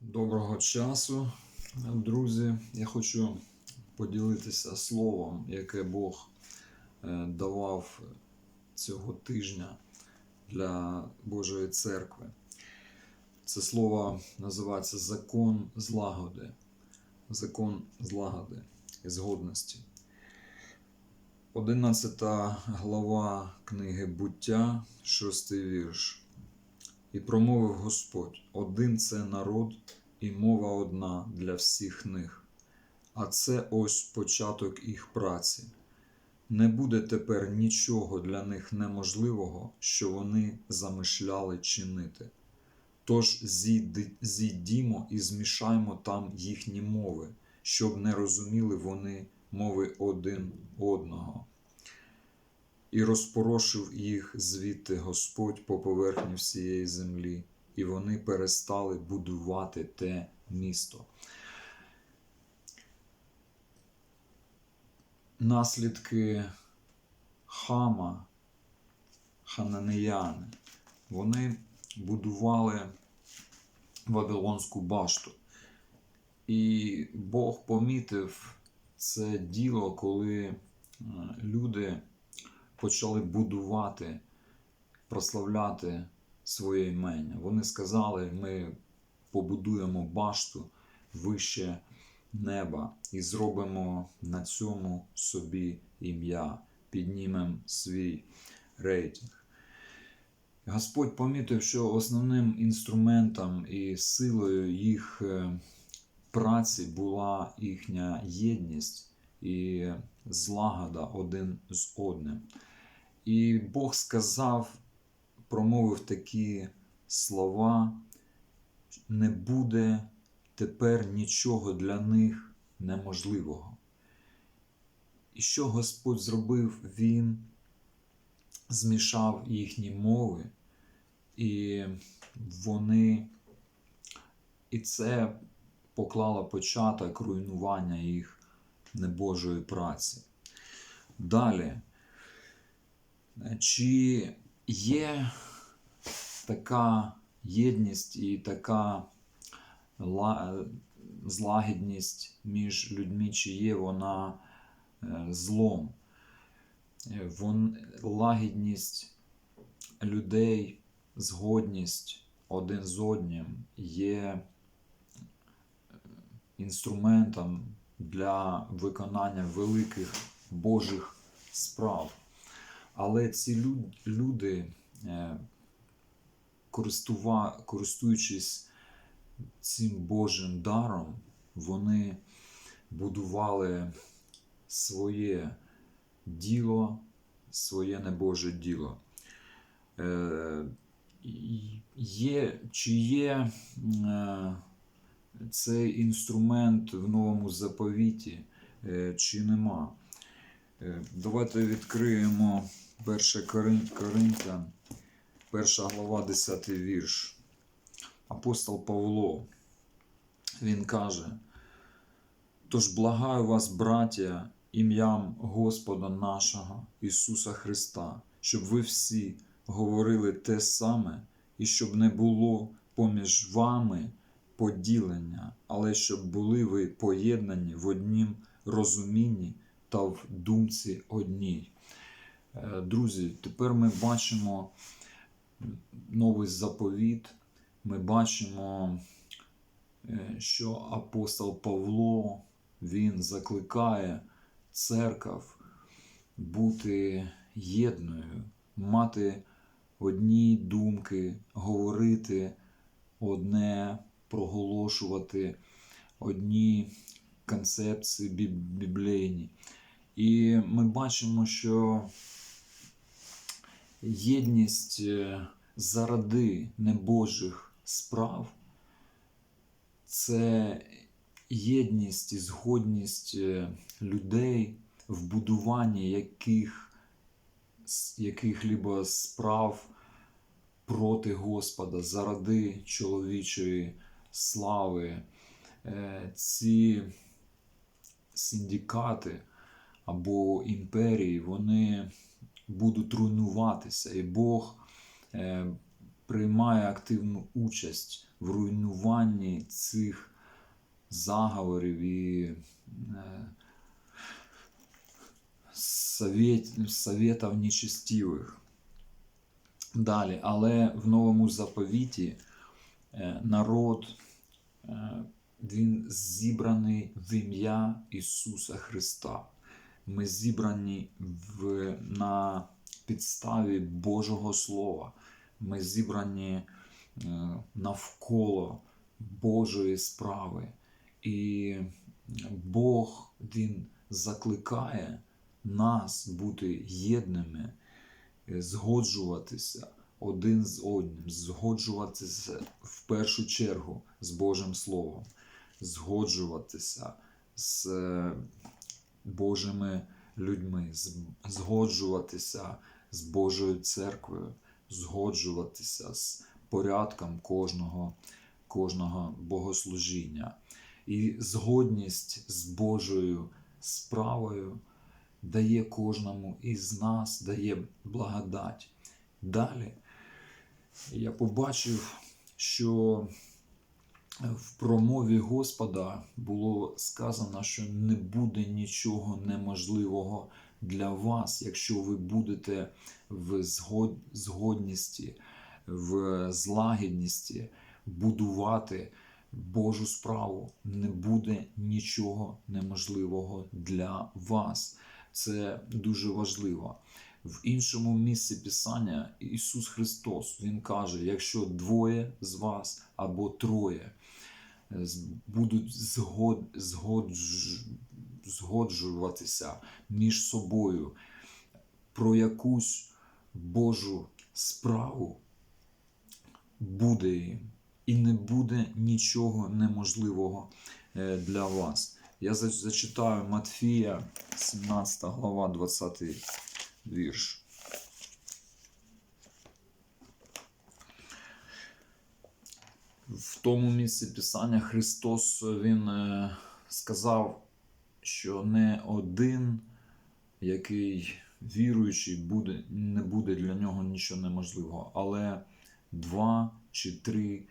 Доброго часу, друзі. Я хочу поділитися словом, яке Бог е, давав цього тижня для Божої церкви. Це слово називається закон злагоди. Закон злагоди і згодності. 11 глава книги Буття, 6 вірш. І промовив Господь: один це народ, і мова одна для всіх них. А це ось початок їх праці. Не буде тепер нічого для них неможливого, що вони замишляли чинити. Тож зійдімо і змішаймо там їхні мови, щоб не розуміли вони мови один одного. І розпорошив їх звідти Господь по поверхні всієї землі, і вони перестали будувати те місто. Наслідки хама, хананеяни, вони будували Вавилонську башту. І Бог помітив це діло, коли е, люди почали будувати, прославляти своє імення. Вони сказали: ми побудуємо башту вище неба і зробимо на цьому собі ім'я, піднімемо свій рейтинг. Господь помітив, що основним інструментом і силою їх е, праці була їхня єдність і злагода один з одним. І Бог сказав, промовив такі слова: не буде тепер нічого для них неможливого. І що Господь зробив? Він змішав їхні мови, і вони, і це поклало початок руйнування їх небожої праці. Далі, чи є така єдність і така злагідність між людьми, чи є вона е, злом? Вон, лагідність людей, згодність один з одним є е, інструментом для виконання великих Божих справ. Але ці люди, е, користуючись цим Божим даром, вони будували своє діло, своє небоже діло. Е, Є, чи є е, цей інструмент в новому заповіті, е, чи нема? Е, Давайте відкриємо 1 Корин- Коринтян, 1 глава, 10 вірш. Апостол Павло, він каже: Тож благаю вас, браття, ім'ям Господа нашого Ісуса Христа, щоб ви всі говорили те саме, і щоб не було поміж вами поділення, але щоб були ви поєднані в однім розумінні та в думці одній. Е, Друзі, тепер ми бачимо новий заповіт. Ми бачимо, е, що апостол Павло він закликає церков бути єдною, мати одні думки, говорити одне, проголошувати одні концепції біб- біблійні. І ми бачимо, що єдність е, заради небожих справ це єдність і згодність е, людей в будуванні яких, яких-либо справ проти Господа, заради чоловічої слави. Е, Ці синдикати або імперії, вони будуть руйнуватися, і Бог е, приймає активну участь в руйнуванні цих заговорів і е, советів нечестивих. Далі, але в новому заповіті народ він зібраний в ім'я Ісуса Христа. Ми зібрані в, на підставі Божого Слова. Ми зібрані е, навколо Божої справи. І Бог Він закликає нас бути єдними, е, згоджуватися один з одним, згоджуватися в першу чергу з Божим Словом, згоджуватися з е, Божими людьми, згоджуватися з Божою церквою, згоджуватися з порядком кожного, кожного богослужіння. І згодність з Божою справою дає кожному із нас, дає благодать. Далі я побачив, що в промові Господа було сказано, що не буде нічого неможливого для вас, якщо ви будете в згод- згодності, в злагідності будувати Божу справу. Не буде нічого неможливого для вас. Це дуже важливо. В іншому місці Писання Ісус Христос Він каже: якщо двоє з вас або троє е, будуть згод, згодж, згоджуватися між собою про якусь Божу справу, буде їм. І не буде нічого неможливого е, для вас. Я зачитаю Матфія, 17 глава, 20 вірш. В тому місці Писання Христос Він е, сказав, що не один, який віруючий, буде, не буде для нього нічого неможливого, але два чи три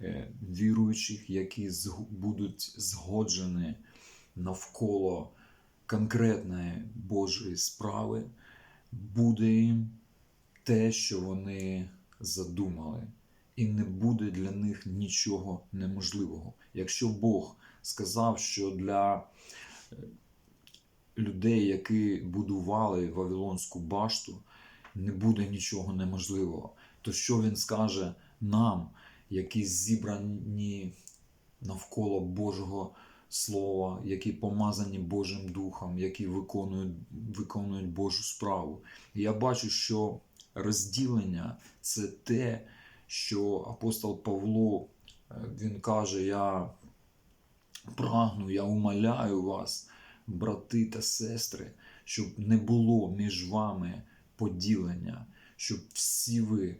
е, віруючих, які будуть згоджені навколо конкретної Божої справи, буде їм те, що вони задумали, і не буде для них нічого неможливого. Якщо Бог сказав, що для е, людей, які будували Вавилонську башту, не буде нічого неможливого, то що він скаже нам, які зібрані навколо Божого Слова, які помазані Божим Духом, які виконують, виконують Божу справу. І я бачу, що розділення це те, що апостол Павло е, він каже: Я прагну, я умоляю вас, брати та сестри, щоб не було між вами поділення, щоб всі ви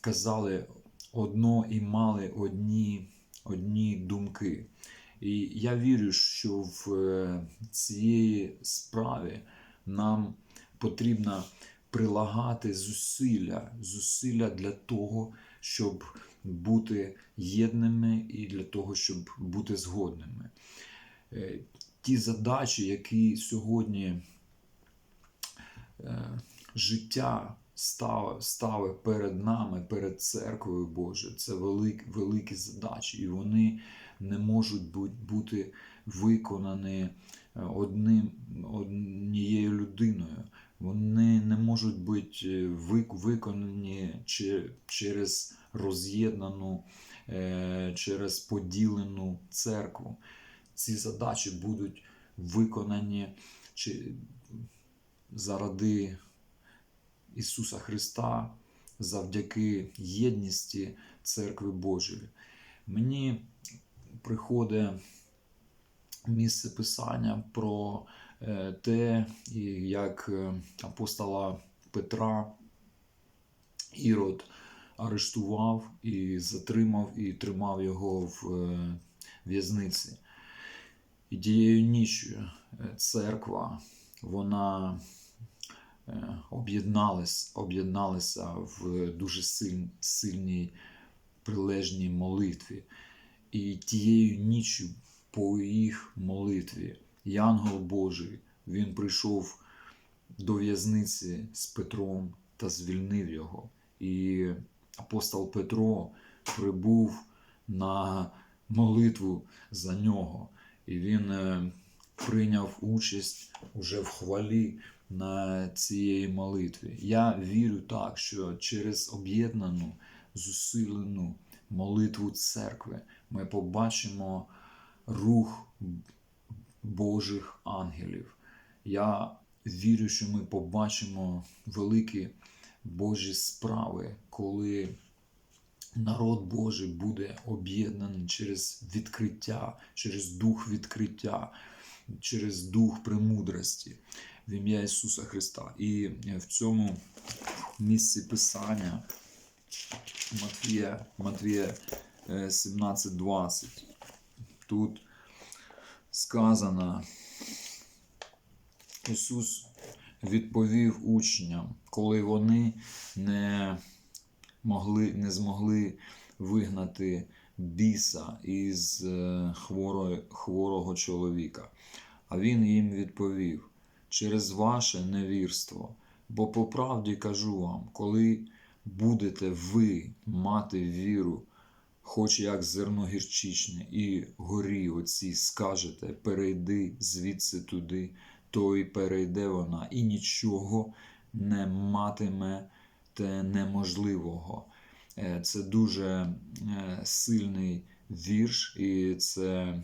казали одно і мали одні, одні думки. І я вірю, що в е, цієї справі нам потрібно прилагати зусилля, зусилля для того, щоб бути єдними і для того, щоб бути згодними. Е, Ті задачі, які сьогодні е, життя ставить перед нами, перед церквою Божою, це велик, великі задачі, і вони не можуть бути виконані е, одним, однією людиною. Вони не можуть бути е, виконані че- через роз'єднану, е, через поділену церкву. Ці задачі будуть виконані чи заради Ісуса Христа, завдяки єдності Церкви Божої. Мені приходить місце Писання про е, те, як е, апостола Петра Ірод арештував і затримав і тримав його в е, в'язниці. І тією ніччю церква, вона е, об'єднались, об'єдналися в дуже сильній прилежній молитві. І тією ніччю по їх молитві Янгол Божий він прийшов до в'язниці з Петром та звільнив його. І апостол Петро прибув на молитву за нього, і він е, прийняв участь уже в хвалі на цієї молитві. Я вірю так, що через об'єднану, зусилену молитву церкви ми побачимо рух Божих ангелів. Я вірю, що ми побачимо великі Божі справи, коли народ Божий буде об'єднаний через відкриття, через дух відкриття, через дух премудрості в ім'я Ісуса Христа. І в цьому місці Писання Матвія, Матвія е, 17.20. Тут сказано, Ісус відповів учням, коли вони не могли, не змогли вигнати біса із е, хворого, хворого чоловіка. А він їм відповів: через ваше невірство. Бо по правді кажу вам, коли будете ви мати віру, хоч як зерно гірчичне, і горі оці скажете, перейди звідси туди, то і перейде вона, і нічого не матиме те неможливого. Е, Це дуже е, сильний вірш, і це е,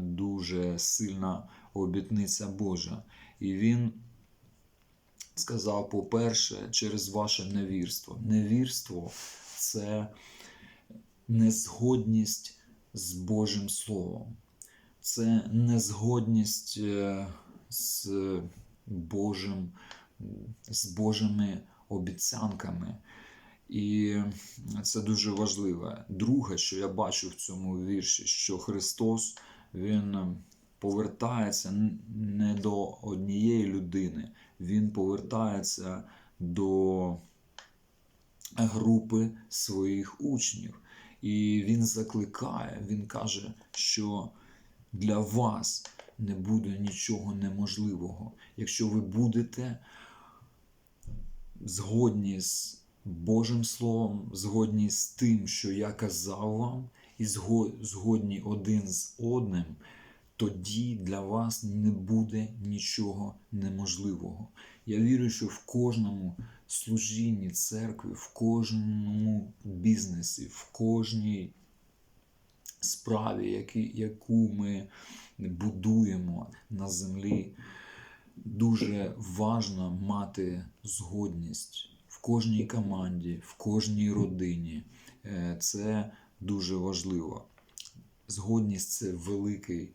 дуже сильна обітниця Божа. І він сказав: по-перше, через ваше невірство. Невірство це незгодність з Божим Словом, це незгодність е, з Божим, з Божими обіцянками. І це дуже важливо. Друге, що я бачу в цьому вірші, що Христос Він повертається не до однієї людини, Він повертається до групи своїх учнів. І Він закликає, Він каже, що для вас не буде нічого неможливого, якщо ви будете згодні з Божим Словом, згодні з тим, що я казав вам, і згодні один з одним, тоді для вас не буде нічого неможливого. Я вірю, що в кожному служінні церкви, в кожному бізнесі, в кожній справі, яку ми будуємо на землі, дуже важно мати згодність в кожній команді, в кожній родині. Е, Це дуже важливо. Згодність це великий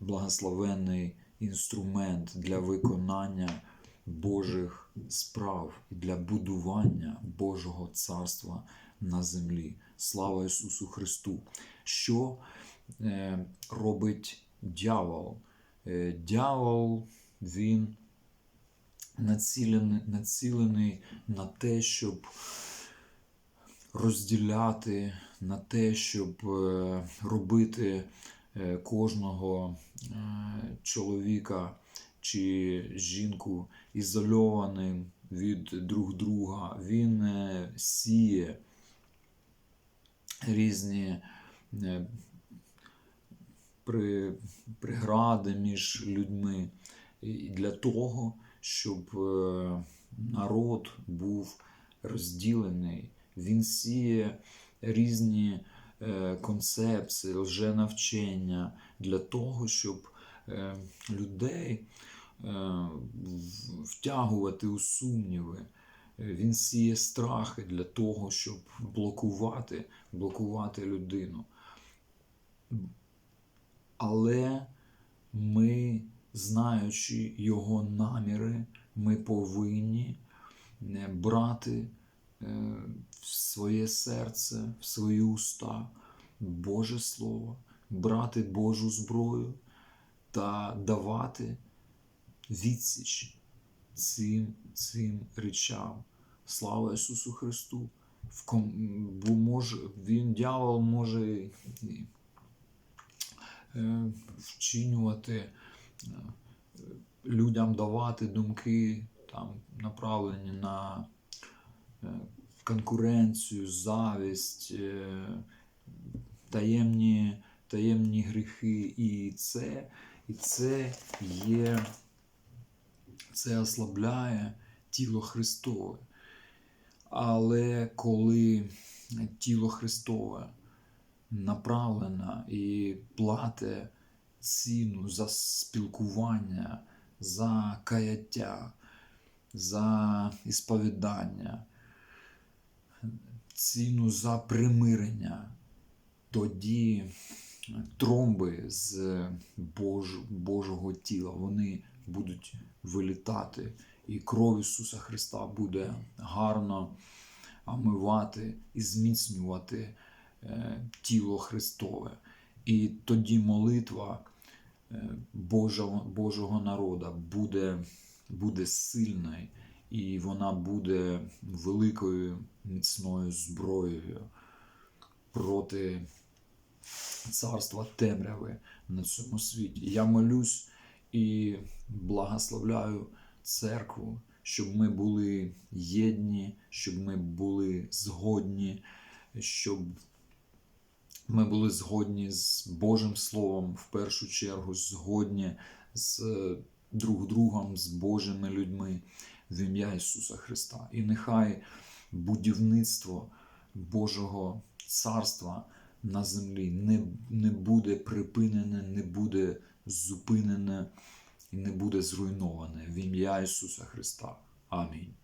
благословенний інструмент для виконання Божих справ і для будування Божого царства на землі. Слава Ісусу Христу! Що е, робить дьявол? Е, дьявол, він націлений, націлений на те, щоб розділяти, на те, щоб е, робити кожного е, чоловіка чи жінку ізольованим від друг друга. Він е, сіє різні е, при, прегради між людьми для того, щоб е, народ був розділений. Він сіє різні е, концепції, лженавчення для того, щоб е, людей е, втягувати у сумніви. Е, Він сіє страхи для того, щоб блокувати, блокувати людину. Але ми, знаючи його наміри, ми повинні е, брати е, в своє серце, в свої уста Боже Слово, брати Божу зброю та давати відсіч цим, цим речам. Слава Ісусу Христу! В ком, бо може, він дьявол може е, вчинювати, е, людям давати думки, там, направлені на е, конкуренцію, завість, е, таємні, таємні гріхи. І це, і це є, це ослабляє тіло Христове. Але коли тіло Христове направлено і платить ціну за спілкування, за каяття, за ісповідання, ціну за примирення, тоді тромби з Бож, Божого тіла. Вони будуть вилітати, і кров Ісуса Христа буде гарно омивати і зміцнювати е, тіло Христове. І тоді молитва е, Божого, народа буде, буде сильною, і вона буде великою міцною зброєю проти царства темряви на цьому світі. Я молюсь і благословляю церкву, щоб ми були єдні, щоб ми були згодні, щоб ми були згодні з Божим Словом в першу чергу, згодні з друг другом, з Божими людьми в ім'я Ісуса Христа. І нехай будівництво Божого царства на землі не, не буде припинене, не буде зупинене і не буде зруйноване в ім'я Ісуса Христа. Амінь.